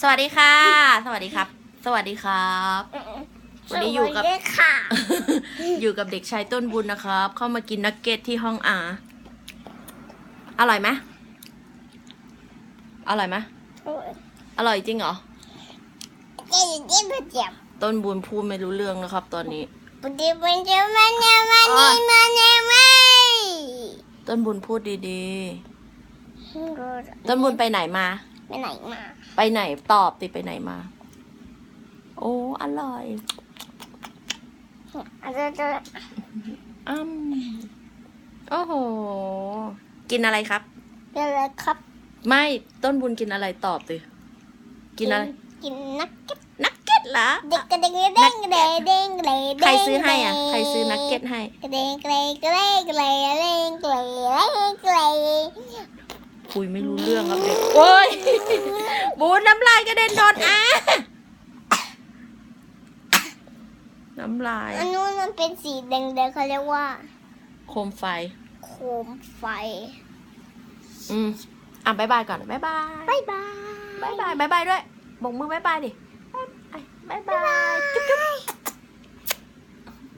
สวัสดีค่ะ สวัสดีครับ สวัสดีครับ วันนี้อยู่กับสวัสดีค่ะ อยู่กับเด็กชายต้นบุญนะครับ เข้ามากินนักเก็ตที่ห้องอาอร่อยไหมอร่อยไหมอร่อยจริงเหรอเจ๊เจ๊เจ็บต้นบุญพูดไม่รู้เรื่องนะครับ ตอนนี้ปุ๊บปุ๊บปุ๊บปุ๊บมันเนี่ยมันเนี่ยมันเนี่ยมันต้นบุญพูดดีๆต้นบุญไปไหนมา ไปไหนมา ไปไหนตอบติไปไหนมา โอ้ อร่อยอาจจะจะอ้มโอ้โห กินอะไรครับเป็นอะไรครับ ไม่ต้นบุญกินอะไรตอบดิกินอะไร กินนักเก็ตนักเก็ตเหรอเด็กกระเด้งกระเด้งกระเด้งกระเด้งกระเด้งใครซื้อให้อะ ใครซื้อนักเก็ตให้กระเด้งกระเด้งกระเด้งกระเด้งกระเด้งกระเด้งกระเด้ง คุยไม่รู้เรื่องครับเด็กโอ้ยบูนน้ำลายกระเด็นโดนอะน้ำลาย อันนู้นมันเป็นสีแดงๆเขาเรียกว่า โคมไฟ โคมไฟ อืมอะบายบายก่อนบายบายบ๊ายบายบายบายบายบายด้วยบอกมือบายบายดิบายบายบายบายจุ๊บจุ๊บ